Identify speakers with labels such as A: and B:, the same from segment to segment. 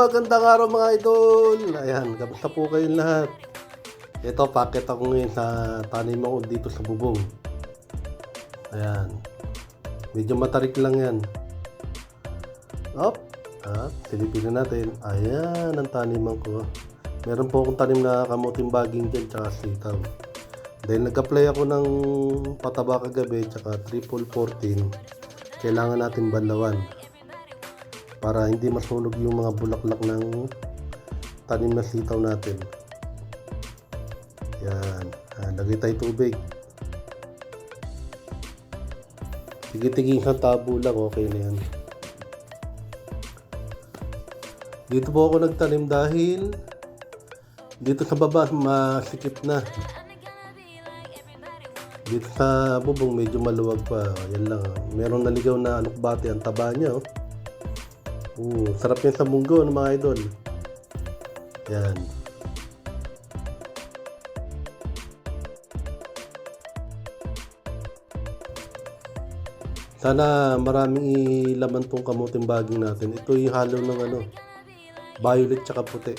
A: magandang araw mga idol. Ayan, kamusta po kayong lahat? Ito, packet ako ngayon sa tanim ako dito sa bubong. Ayan. Medyo matarik lang yan. Up. At silipin na natin. Ayan ang taniman ko. Meron po akong tanim na kamuting baging dyan tsaka sitaw. Dahil nag-apply ako ng pataba kagabi tsaka triple 14, kailangan natin banlawan para hindi masunog yung mga bulaklak ng tanim na sitaw natin. Yan. Ah, lagay tayo tubig. Tigil-tigil sa tabo lang, okay na yan. Dito po ako nagtanim dahil dito sa baba masikip na. Dito sa bubong medyo maluwag pa. Yan lang. Merong naligaw na alukbati ang taba niya. Oh. Oo, sarap yan sa munggo ng mga idol. Yan. Sana maraming ilaman tong kamuting baging natin. Ito yung halo ng ano, violet tsaka puti.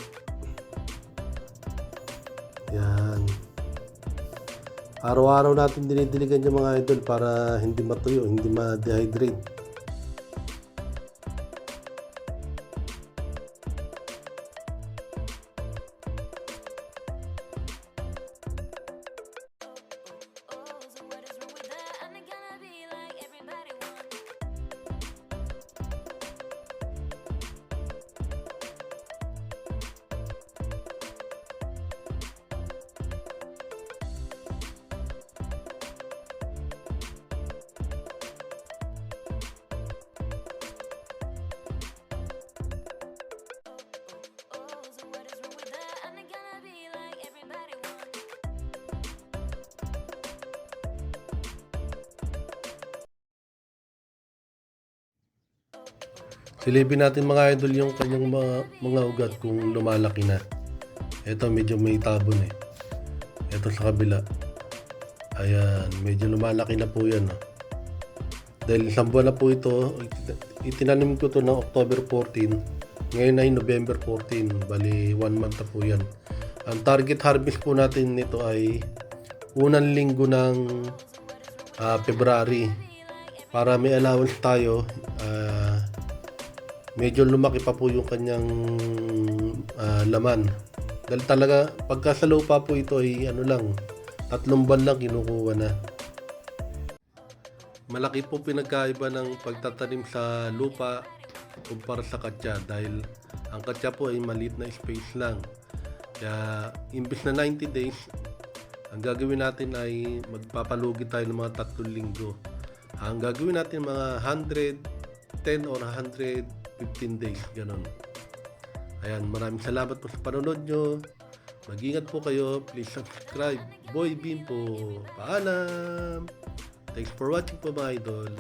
A: Yan. Araw-araw natin dinidiligan yung mga idol para hindi matuyo, hindi ma-dehydrate. Silipin natin mga idol yung kanyang mga, mga ugat kung lumalaki na. Ito medyo may tabon eh. Ito sa kabila. Ayan, medyo lumalaki na po yan. Oh. Dahil isang buwan na po ito, itinanim ko to ng October 14. Ngayon ay November 14. Bali, one month na po yan. Ang target harvest po natin nito ay unang linggo ng ah, February. Para may allowance tayo, ah, medyo lumaki pa po yung kanyang ah, laman. Dahil talaga, pagka sa lupa po ito ay ano lang, tatlong buwan lang kinukuha na. Malaki po pinagkaiba ng pagtatanim sa lupa kumpara sa katya dahil ang katya po ay maliit na space lang. Kaya imbis na 90 days, ang gagawin natin ay magpapalugi tayo ng mga tatlong linggo. Ang gagawin natin mga 110 or 115 days, ganun. Ayan, maraming salamat po sa panonood nyo. Mag-ingat po kayo. Please subscribe. Boy Beam po. Paalam! Thanks for watching po mga idol.